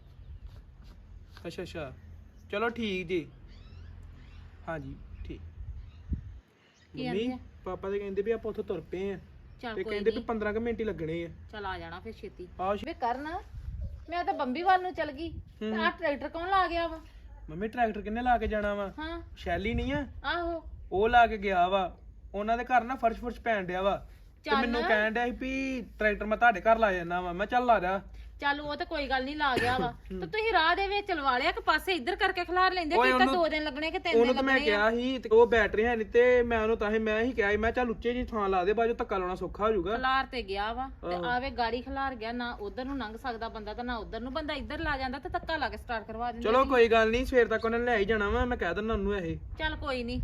ਅੱਛਾ ਅੱਛਾ। ਚਲੋ ਠੀਕ ਜੀ। ਹਾਂਜੀ ਠੀਕ। ਕੀ ਮੰਮੀ ਆ? ਪਾਪਾ ਦੇ ਕਹਿੰਦੇ ਵੀ ਆਪਾਂ ਉੱਥੋਂ ਤੁਰ ਪਏ ਆ। ਚੱਲ ਤੇ ਕੋਈ ਕਹਿੰਦੇ ਵੀ ਨਹੀਂ। 15 ਕੁ ਮਿੰਟ ਹੀ ਲੱਗਣੇ ਆ। ਚੱਲ ਆ ਜਾਣਾ ਫਿਰ ਛੇਤੀ। ਆ ਵੇ ਕਰਨ ਮੈਂ ਤਾਂ ਬੰਬੀ ਵੱਲ ਨੂੰ ਚੱਲ ਗਈ। ਤੇ ਹੂੰ। ਆਹ ਟਰੈਕਟਰ ਕੌਣ ਲਾ ਗਿਆ ਵਾ? ਮੰਮੀ ਟਰੈਕਟਰ ਕਿੰਨੇ ਲਾ ਕੇ ਜਾਣਾ ਵਾ? ਹਾਂ। ਸ਼ੈਲੀ ਨਹੀਂ ਆ? ਆਹੋ। ਉਹ ਲਾ ਕੇ ਗਿਆ ਵਾ। ਉਹਨਾਂ ਦੇ ਘਰ ਨਾ ਫਰਸ਼ ਫਰਸ਼ ਪੈਣ ਡਿਆ ਵਾ ਤੇ ਚੱਲ। ਮੈਨੂੰ ਕਹਿਣ ਡਿਆ ਸੀ ਵੀ ਟਰੈਕਟਰ ਮੈਂ ਤੁਹਾਡੇ ਘਰ ਲਾ ਜਾਣਾ ਵਾ। ਮੈਂ ਚੱਲ ਆ ਜਾ। ਚੱਲ ਉਹ ਤਾਂ ਕੋਈ ਗੱਲ ਨਹੀਂ ਲਾ ਗਿਆ ਵਾ। ਤੇ ਤੁਸੀਂ ਰਾਹ ਦੇ ਵਿੱਚ ਚਲਵਾ ਲਿਆ ਕਿ ਪਾਸੇ ਇੱਧਰ ਕਰਕੇ ਖਿਲਾਰ ਲੈਂਦੇ ਓਏ ਕਿ ਤਾਂ ਉਹਨੂੰ- ਦੋ ਦਿਨ ਲੱਗਣੇ ਕਿ ਤਿੰਨ ਉਹਨੂੰ ਦਿਨ ਤਾਂ ਮੈਂ ਲੱਗਣੇ ਆ। ਕਿਹਾ ਸੀ ਤੇ ਉਹ ਬੈਟਰੀ ਹੈ ਨਹੀਂ ਤੇ ਮੈਂ ਉਹਨੂੰ ਤਾਂ ਹੀ ਮੈਂ ਹੀ ਕਿਹਾ ਸੀ ਮੈਂ ਚੱਲ ਉੱਚੇ ਜੀ ਥਾਂ ਲਾ ਦੇ ਬਾਜੂ ਧੱਕਾ ਲਾਉਣਾ ਸੌਖਾ ਹੋ ਜਾਊਗਾ। ਖਲਾਰ ਤੇ ਗਿਆ ਵਾ ਤੇ। ਆਵੇ ਗਾੜੀ ਖਲਾਰ ਗਿਆ ਨਾ ਉਧਰ ਨੂੰ ਲੰਘ ਸਕਦਾ ਬੰਦਾ ਤਾਂ ਨਾ ਉਧਰ ਨੂੰ। ਬੰਦਾ ਇੱਧਰ ਲਾ ਜਾਂਦਾ ਤੇ ਧੱਕਾ ਲਾ ਕੇ ਸਟਾਰਟ ਕਰਵਾ ਦਿੰਦਾ ਚਲੋ ਕੋਈ ਗੱਲ ਨਹੀਂ ਸਵੇਰ ਤੱਕ ਉਹਨੇ ਲੈ ਹੀ ਜਾਣਾ ਵਾ ਮੈਂ ਕਹਿ ਦਿੰਦਾ ਉਹਨੂੰ ਇਹ। ਚੱਲ ਕੋਈ ਨਹੀਂ।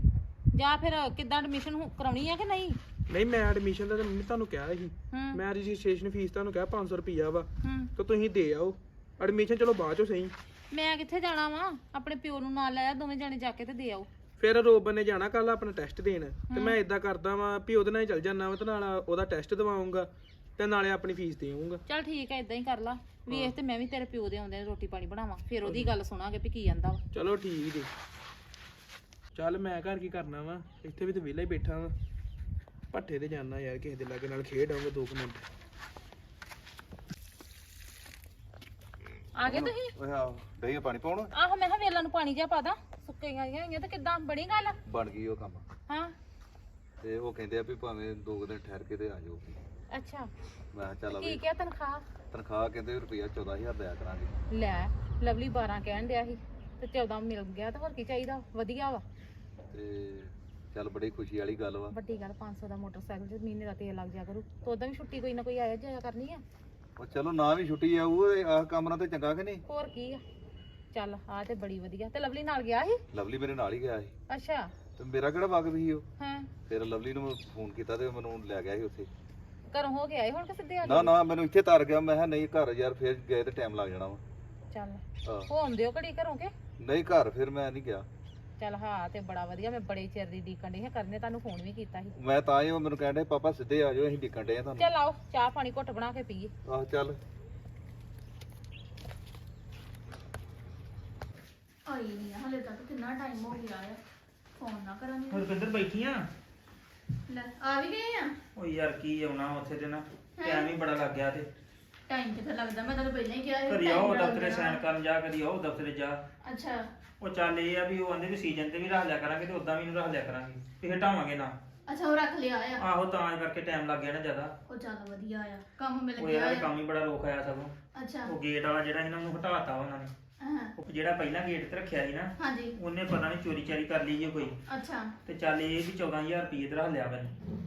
ਜਾਂ ਫਿਰ ਕਿੱਦਾਂ ਐਡਮਿਸ਼ਨ ਕਰਾਉਣੀ ਆ ਕਿ ਨਹੀਂ? ਨਹੀਂ ਮੈਂ ਐਡਮਿਸ਼ਨ ਦਾ ਤਾਂ ਮੰਮੀ ਤੁਹਾਨੂੰ ਕਿਹਾ ਸੀ। ਹੂੰ। ਮੈਂ ਰਜਿਸਟ੍ਰੇਸ਼ਨ ਫੀਸ ਤੁਹਾਨੂੰ ਕਿਹਾ 500 ਰੁਪਈਆ ਵਾ। ਹੂੰ। ਤਾਂ ਤੁਸੀਂ ਦੇ ਆਓ। ਐਡਮਿਸ਼ਨ ਚਲੋ ਬਾਅਦ ਚੋਂ ਸਹੀ। ਮੈਂ ਕਿੱਥੇ ਜਾਣਾ ਵਾ? ਆਪਣੇ ਪਿਓ ਨੂੰ ਨਾਲ ਲੈ ਆ ਦੋਵੇਂ ਜਾਣੇ ਜਾ ਕੇ ਤੇ ਦੇ ਆਓ। ਫਿਰ ਰੋਬਨ ਨੇ ਜਾਣਾ ਕੱਲ ਆਪਣਾ ਟੈਸਟ ਦੇਣ। ਤੇ ਮੈਂ ਇਦਾਂ ਕਰਦਾ ਵਾਂ ਵੀ ਉਹਦੇ ਨਾਲ ਹੀ ਚੱਲ ਜਾਣਾ ਵਾ ਤੇ ਨਾਲ ਉਹਦਾ ਟੈਸਟ ਦਵਾਉਂਗਾ ਤੇ ਨਾਲੇ ਆਪਣੀ ਫੀਸ ਦੇ ਆਉਂਗਾ ਚੱਲ ਠੀਕ ਹੈ ਇਦਾਂ ਹੀ ਕਰ ਲਾ। ਵੇਖ ਤੇ ਮੈਂ ਵੀ ਤੇਰੇ ਪਿਓ ਦੇ ਆਉਂਦੇ ਨੇ ਰੋਟੀ ਪਾਣੀ ਬਣਾਵਾਂ। ਫਿਰ ਉਹਦੀ ਗੱਲ ਸੁਣਾਂਗੇ ਵੀ ਕੀ ਜਾਂਦਾ ਵਾ। ਚਲੋ ਠੀਕ ਜੀ। ਚੱਲ ਮੈਂ ਘਰ ਕੀ ਕਰਨਾ ਵਾ? ਇੱਥੇ ਵੀ ਤੇ ਵਿਹਲਾ ਹੀ ਬੈਠਾ ਵਾਂ। ਭੱਠੇ ਤੇ ਜਾਣਾ ਯਾਰ ਕਿਸੇ ਦੇ ਲਾਗੇ ਨਾਲ ਖੇਡ ਆਉਂਗਾ 2 ਮਿੰਟ। ਆ ਗਏ ਤੁਸੀਂ? ਓਏ ਆਹ ਡਈ ਆ ਪਾਣੀ ਪਾਉਣ? ਆਹੋ ਮੈਂ ਕਿਹਾ ਵੇਲਾਂ ਨੂੰ ਪਾਣੀ ਜਿਹਾ ਪਾ ਦਾਂ। ਸੁੱਕੀਆਂ ਗਈਆਂ ਹੋਈਆਂ ਤੇ ਕਿੱਦਾਂ? ਬਣੀ ਗੱਲ ਬਣ ਗਈ ਉਹ ਕੰਮ। ਹਾਂ। ਤੇ ਉਹ ਕਹਿੰਦੇ ਆ ਵੀ ਭਾਵੇਂ ਦੋ ਕੁ ਦਿਨ ਠਹਿਰ ਕੇ ਤੇ ਆ ਜਾਓ। ਅੱਛਾ। ਮੈਂ ਕਿਹਾ ਚੱਲ ਕੀ ਅਵੇ ਕਿਹਾ ਤਨਖਾਹ? ਤਨਖਾਹ ਕਹਿੰਦੇ ਰੁਪਈਆ 14000 ਦਿਆ ਕਰਾਂਗੇ। ਲੈ ਲਵਲੀ 12 ਕਹਿਣ ਡਿਆ ਸੀ ਤੇ 14 ਮਿਲ ਗਿਆ ਤਾਂ ਹੋਰ ਕੀ ਚਾਹੀਦਾ? ਵਧੀਆ ਵਾ। ਤੇ ਚੱਲ ਬੜੀ ਖੁਸ਼ੀ ਵਾਲੀ ਗੱਲ ਵਾ। ਵੱਡੀ ਗੱਲ 500 ਦਾ ਮੋਟਰਸਾਈਕਲ ਤੇ ਮਹੀਨੇ ਦਾ ਤੇਲ ਲੱਗ ਜਾ ਕਰੂ। ਤੇ ਉਦਾਂ ਵੀ ਛੁੱਟੀ ਕੋਈ ਨਾ ਕੋਈ ਆਇਆ ਜਾਇਆ ਕਰਨੀ ਆ? ਉਹ ਚਲੋ ਨਾ ਵੀ ਛੁੱਟੀ ਆਊ ਇਹ ਆਹ ਕੰਮ ਨਾਲ ਤੇ ਚੰਗਾ ਕਿ ਨਹੀਂ? ਹੋਰ ਕੀ ਆ? ਚੱਲ ਆ ਤੇ ਬੜੀ ਵਧੀਆ। ਤੇ ਲਵਲੀ ਨਾਲ ਗਿਆ ਸੀ? ਲਵਲੀ ਮੇਰੇ ਨਾਲ ਹੀ ਗਿਆ ਸੀ। ਅੱਛਾ। ਤੇ ਮੇਰਾ ਕਿਹੜਾ ਵਾਕਫ ਸੀ ਉਹ? ਹਾਂ। ਫਿਰ ਲਵਲੀ ਨੂੰ ਫੋਨ ਕੀਤਾ ਤੇ ਮੈਨੂੰ ਲੈ ਗਿਆ ਸੀ ਉੱਥੇ। ਘਰੋਂ ਹੋ ਕੇ ਆਏ ਹੁਣ ਕਿ ਸਿੱਧੇ ਆ ਨਾ ਨਾ ਮੈਨੂੰ ਇੱਥੇ ਤਾਰ ਗਿਆ। ਮੈਂ ਕਿਹਾ ਨਹੀਂ ਘਰ ਯਾਰ ਫੇਰ ਗਏ ਤੇ ਟਾਈਮ ਲੱਗ ਜਾਣਾ ਵਾ। ਚੱਲ। ਹਾਂ। ਹੋ ਆਉਂਦੇ ਹੋ ਘੜੀ ਘਰੋਂ ਕੇ? ਨਹੀਂ ਘਰ ਫਿਰ ਮੈਂ ਨਹੀਂ ਗਿਆ। ਚੱਲ ਹਾਂ ਤੇ ਬੜਾ ਵਧੀਆ ਮੈਂ ਬੜੇ ਚਿਰ ਦੀ ਡੀਕਣ ਡਈ ਹਾਂ ਕਰਨੇ ਤੁਹਾਨੂੰ ਫੋਨ ਵੀ ਕੀਤਾ ਸੀ। ਮੈਂ ਤਾਂ ਹੀ ਉਹ ਮੈਨੂੰ ਕਹਿੰਦੇ ਪਾਪਾ ਸਿੱਧੇ ਆ ਜਾਓ ਅਸੀਂ ਡਿੱਕਣ ਡੇ ਆ ਤੁਹਾਨੂੰ। ਚੱਲ ਆਓ ਚਾਹ ਪਾਣੀ ਘੁੱਟ ਬਣਾ ਕੇ ਪੀਏ। ਆਹ ਚੱਲ। ਆਈ ਨਹੀਂ ਹਲੇ ਤੱਕ ਕਿੰਨਾ ਟਾਈਮ ਹੋ ਗਿਆ ਆ। ਫੋਨ ਨਾ ਕਰਾਂਗੇ। ਰੁਪਿੰਦਰ ਬੈਠੀ ਆ? ਲੈ ਆ ਵੀ ਗਏ ਆ? ਉਹ ਯਾਰ ਕੀ ਆਉਣਾ ਉੱਥੇ ਤੇ ਨਾ? ਟਾਈਮ ਹੀ ਬੜਾ ਲੱਗ ਗਿਆ ਤੇ। ਟਾਈਮ ਕਿੱਥੇ ਲੱਗਦਾ? ਮੈਂ ਤੁਹਾਨੂੰ ਪਹਿਲਾਂ ਹੀ ਕਿਹਾ ਸੀ ਕਦੀ time ਆਓ ਦਫ਼ਤਰੇ। ਸਾਈਨ ਕਰਨ ਜਾ ਕਦੀ ਆਓ ਦਫ਼ਤਰੇ ਜਾ। ਅੱਛਾ। ਉਹ ਚੱਲ ਇਹ ਆ ਵੀ ਉਹ ਆਂਦੇ ਵੀ ਸੀਜ਼ਨ ਤੇ ਵੀ ਰੱਖ ਲਿਆ ਕਰਾਂਗੇ ਤੇ ਉਦਾਂ ਵੀ ਇਹਨੂੰ ਰੱਖ ਲਿਆ ਕਰਾਂਗੇ ਵੀ ਹਟਾਵਾਂਗੇ ਨਾ। ਅੱਛਾ ਉਹ ਰੱਖ ਲਿਆ ਆ। ਆਹੋ ਤਾਂ ਕਰਕੇ ਟਾਈਮ ਲੱਗ ਗਿਆ ਨਾ ਜ਼ਿਆਦਾ। ਉਹ ਚੱਲ ਵਧੀਆ ਆ ਕੰਮ ਮਿਲ ਉਹ ਗਿਆ ਯਾਰ ਆ। ਕੰਮ ਹੀ ਬੜਾ ਰੋਕ ਆਇਆ ਸਗੋਂ। ਅੱਛਾ। ਉਹ ਗੇਟ ਵਾਲਾ ਜਿਹੜਾ ਇਹਨਾਂ ਨੂੰ ਹਟਾਤਾ ਉਹਨਾਂ ਨੇ। ਹਾਂ। ਉਹ ਜਿਹੜਾ ਪਹਿਲਾਂ ਗੇਟ ਤੇ ਰੱਖਿਆ ਸੀ ਨਾ ਹਾਂਜੀ। ਉਹਨੇ ਪਤਾ ਨਹੀਂ ਚੋਰੀ ਚਾਰੀ ਕਰ ਲਈ ਜੀ ਕੋਈ। ਅੱਛਾ। ਤੇ ਚੱਲ ਇਹ ਵੀ 14000 ਰੁਪਏ ਤੇ ਰੱਖ ਲਿਆ ਮੈਨੂੰ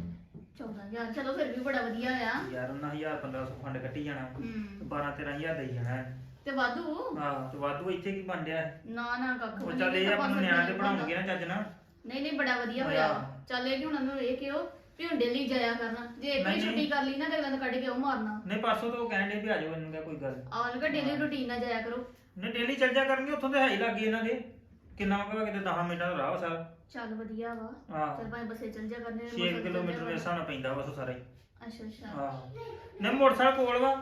14000 ਚਲੋ ਫਿਰ ਵੀ ਬੜਾ ਵਧੀਆ ਆ। ਯਾਰ ਉਹਨਾਂ 1000 1500 ਫੰਡ ਕੱਟੀ ਜਾਣਾ। ਹੂੰ। 12 13000 ਦੇਈ ਜਾਣਾ। ਤੇ ਵਾਧੂ? ਆਹ ਤੇ ਵਾਧੂ ਇੱਥੇ ਕੀ ਬਣ ਰਿਹਾ? ਹੈ? ਨਾ ਨਾ ਕੱਖ ਉਹ ਵੀ ਚੱਲ ਇਹ ਆਪਾਂ ਨੂੰ ਨਿਆਣੇ ਤੇ ਬਣਾਉਣਗੇ ਨਾ ਚੱਜ ਨਾ ਨਹੀਂ ਨਹੀਂ ਬੜਾ ਵਧੀਆ ਹੋਇਆ। ਵਾ। ਚੱਲ ਇਹ ਕਿ ਹੁਣ ਉਹਨੂੰ ਇਹ ਕਿਉਂ ਵੀ ਹੁਣ ਡੇਲੀ ਜਾਇਆ ਕਰਨਾ। ਜੇ ਇੱਕ ਨਹੀਂ, ਵੀ ਛੁੱਟੀ। ਕਰ ਲਈ ਨਾ ਤੇ ਅਗਲੇ ਨੂੰ ਕੱਢ ਕੇ ਉਹ ਮਾਰਨਾ। ਨਹੀਂ ਪਰਸੋਂ ਤੋਂ ਉਹ ਕਹਿਣ ਦੇ ਵੀ ਆ ਜਾਓ ਇਹਨਾਂ ਦਾ ਕੋਈ ਗੱਲ। ਆਉਣ ਕਿ ਡੇਲੀ ਰੁਟੀਨ ਨਾਲ ਜਾਇਆ ਕਰੋ। ਨਹੀਂ ਡੇਲੀ ਚੱਲ ਜਾ ਕਰਨਗੇ ਉੱਥੋਂ ਤੇ ਹੈ ਹੀ ਲੱਗੇ ਇਹਨਾਂ ਦੇ। ਕਿੰਨਾ ਮਗਾ ਕਿਤੇ 10 ਮਿੰਟਾਂ ਦਾ ਰਾਹ ਵਾ ਸਾਰਾ। ਚੱਲ ਵਧੀਆ ਵਾ। ਆਹ ਚੱਲ ਭਾਵੇਂ ਬੱਸੇ ਚੱਲ ਜਾ ਕਰਨੇ 6 ਕਿਲੋਮੀਟਰ ਦੇ ਹਿਸਾਬ ਨਾਲ ਪੈਂਦਾ ਬਸ ਸਾਰਾ। ਹੀ ਅੱਛਾ ਅੱਛਾ। ਆਹ ਨਹੀਂ ਮੋਟਰਸਾਈਕਲ ਕੋਲ ਵਾ।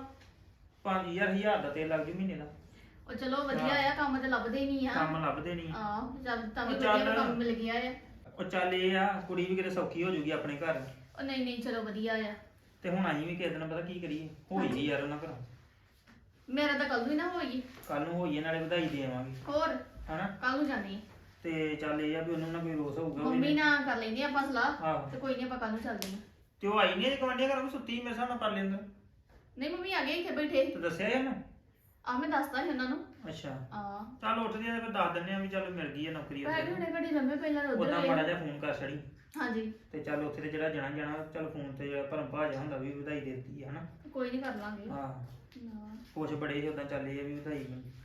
5000 ਹਜ਼ਾਰ ਦਾ ਤੇਲ ਲੱਗ ਜੂ ਮਹੀਨੇ ਦਾ। ਉਹ ਚਲੋ ਵਧੀਆ ਆ ਕੰਮ ਤੇ ਲੱਭਦੇ ਹੀ ਨਹੀਂ ਆ। ਕੰਮ ਲੱਭਦੇ ਨਹੀਂ ਆਹ ਚੱਲ ਤਾਂ ਵੀ ਉਹ ਵਧੀਆ ਚੱਲ। ਕੰਮ ਮਿਲ ਗਿਆ ਆ। ਉਹ ਚੱਲ ਇਹ ਆ ਕੁੜੀ ਵੀ ਕਿਤੇ ਸੌਖੀ ਹੋ ਜੂਗੀ ਆਪਣੇ ਘਰ। ਉਹ ਨਹੀਂ ਨਹੀਂ ਚਲੋ ਵਧੀਆ ਆ। ਤੇ ਹੁਣ ਅਸੀਂ ਵੀ ਕਿਸੇ ਦਿਨ ਪਤਾ ਕੀ ਕਰੀਏ ਹੋਈ ਨਹੀਂ ਯਾਰ ਉਹਨਾਂ ਘਰੋਂ। ਮੇਰਾ ਤਾਂ ਕੱਲ ਵੀ ਨਾ ਹੋਈ। ਕੱਲ ਨੂੰ ਹੋਈਏ ਨਾਲੇ ਵਧਾਈ ਦੇਵਾਂਗੇ। ਹੋਰ? ਹਨਾ? ਕੱਲ ਨੂੰ ਜਾਣੀ ਤੇ ਚੱਲ ਇਹ ਆ ਵੀ ਉਹਨੂੰ ਨਾ ਕੋਈ ਰੋਸ ਹੋਊਗਾ ਵੀ ਮੰਮੀ। ਨਾਲ। ਕਰ ਲੈਂਦੇ ਆਪਾਂ ਸਲਾਹ ਆਹੋ। ਤੇ ਕੋਈ ਨਹੀਂ ਆਪਾਂ ਕੱਲ ਨੂੰ ਚੱਲਦੇ ਹਾਂ ਤੇ ਉਹ ਆਈ ਨਹੀਂ ਕਮਾਂਡੀਆਂ ਘਰੋਂ ਸੁੱਤੀ ਮੇਰੇ ਨਾਲ ਪਰ ਲੈਂਦਾ ਨਹੀਂ ਮੰਮੀ ਆ ਗਏ ਇੱਥੇ ਬੈਠੇ। ਤੇ ਦੱਸਿਆ ਇਹਨੂੰ ਆ ਮੈਂ ਦੱਸਦਾ ਸੀ ਉਹਨਾਂ ਨੂੰ। ਅੱਛਾ। ਆ ਚੱਲ ਉੱਠਦੀ ਆ ਤੇ ਫਿਰ ਦੱਸ ਦਿੰਨੇ ਆ ਵੀ ਚੱਲ ਮਿਲ ਗਈ ਆ ਨੌਕਰੀ ਬੈਠੇ ਉੱਥੇ ਹੁਣੇ ਘੜੀ ਲੰਮੇ ਪਹਿਲਾਂ ਉਧਰ ਉਦਾਂ ਮਾੜਾ ਜਿਹਾ ਫੋਨ ਕਰ ਛੜੀ। ਹਾਂਜੀ। ਤੇ ਚੱਲ ਉੱਥੇ ਤੇ ਜਿਹੜਾ ਜਾਣਾ ਜਾਣਾ ਚੱਲ ਫੋਨ ਤੇ ਜਿਹੜਾ ਭਰਮ ਭਾਜਾ ਹੁੰਦਾ ਵੀ ਵਧਾਈ ਦੇ ਦਿੱਤੀ ਹੈ ਹਨਾ? ਕੋਈ ਨਹੀਂ ਕਰ ਲਾਂਗੇ। ਹਾਂ। ਨਾ। ਕੁਛ ਬੜੇ ਸੀ ਉਦਾਂ ਚੱਲ ਆ ਵੀ ਵਧਾਈ। ਮਿਲ-